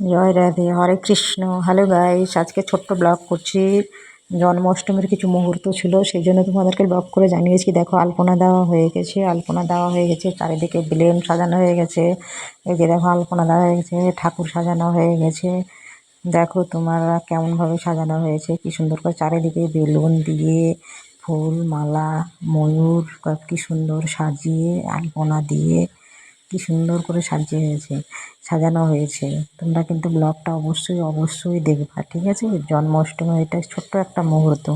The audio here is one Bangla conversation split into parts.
জয় রাধে, হরে কৃষ্ণ। হ্যালো গাইস আজকে ছোট্ট ব্লগ করছি। জন্মাষ্টমীর কিছু মুহূর্ত ছিল, সেই জন্য তোমাদেরকে ব্লগ করে জানিয়েছি। দেখো, আলপনা দেওয়া হয়ে গেছে, আলপনা দেওয়া হয়ে গেছে, চারিদিকে বেলুন সাজানো হয়ে গেছে। এই যে দেখো, আলপনা দেওয়া হয়ে গেছে, ঠাকুর সাজানো হয়ে গেছে। দেখো, তোমরা কেমনভাবে সাজানো হয়েছে, কি সুন্দর করে চারিদিকে বেলুন দিয়ে ফুল, মালা, ময়ূর কি সুন্দর সাজিয়ে, আলপনা দিয়ে কি সুন্দর করে সাজিয়ে হয়েছে, সাজানো হয়েছে। তোমরা কিন্তু ব্লগটা অবশ্যই অবশ্যই দেখবা, ঠিক আছে? জন্মাষ্টমী এটা ছোট্ট একটা মুহূর্ত।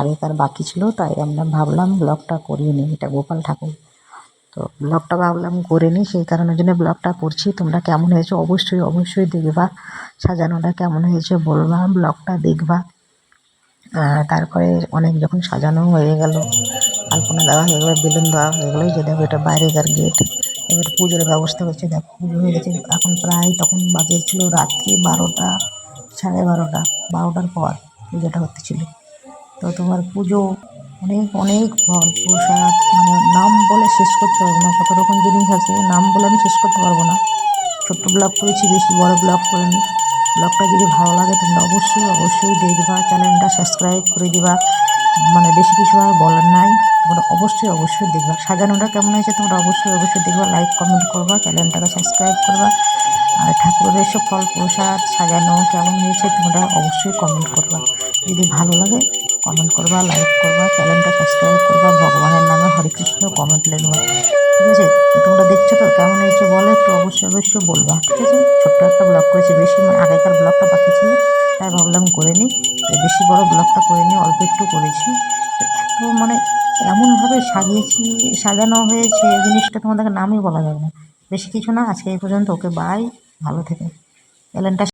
আগেকার বাকি ছিল, তাই আমরা ভাবলাম ব্লগটা করিয়ে নিই, এটা গোপাল ঠাকুর। তো ব্লগটা ভাবলাম করে নিই, সেই কারণের জন্য ব্লগটা করছি। তোমরা কেমন হয়েছে অবশ্যই অবশ্যই দেখবা। সাজানোটা কেমন হয়েছে বলবা, ব্লগটা দেখবা। তারপরে অনেক যখন সাজানো হয়ে গেল, আলপনা দেওয়া হয়ে গেলো, বেলুন দেওয়া হয়ে গেলো যে দেখো এটা বাইরেকার গেট এবার পুজোর ব্যবস্থা করছে দেখো, পুজো হয়ে গেছে। এখন প্রায় তখন বাজে ছিল রাত্রি বারোটা, সাড়ে বারোটা, বারোটার পর পুজোটা হচ্ছিল। তো তোমার পুজো অনেক অনেক ফল, প্রসাদ মানে নাম বলে শেষ করতে পারব না। কত রকম জিনিস আছে, নাম বলে আমি শেষ করতে পারব না। ছোট্ট ব্লগ করেছি, বেশি বড় ব্লগ করিনি। ব্লগটা যদি ভালো লাগে, তোমরা অবশ্যই অবশ্যই দেখবা, চ্যানেলটা সাবস্ক্রাইব করে দিবা। মানে বেশি কিছু আর বলার নাই, তোমরা অবশ্যই অবশ্যই দেখবা। সাজানোটা কেমন হয়েছে তোমরা অবশ্যই অবশ্যই দেখবা লাইক কমেন্ট করবা, চ্যানেলটাকে সাবস্ক্রাইব করবা। আর ঠাকুরের এসব ফল প্রসাদ সাজানো কেমন হয়েছে তোমরা অবশ্যই কমেন্ট করবা। যদি ভালো লাগে কমেন্ট করবা লাইক করবা, চ্যানেলটা সাবস্ক্রাইব করবা, ভগবানের নামে হরে কৃষ্ণ কমেন্ট লিখবা। ঠিক আছে? তো তোমরা দেখছ তো? কেমন হয়েছে বলো একটু অবশ্যই অবশ্যই বলবা, ঠিক আছে? ছোট্ট একটা ব্লগ করেছি। বেশি মানে আগেকার ব্লগটা বাকি ছিল, তাই ভাবলাম করে নিই। বেশি বড় ব্লগটা করে নিই অল্প একটু করেছি। এত মানে এমনভাবে সাজিয়েছি, সাজানো হয়েছে, এই জিনিসটা তোমাদেরকে নামই বলা যাবে না। বেশি কিছু না, আজকে এই পর্যন্ত। ওকে বাই ভালো থেকে। এলেনটা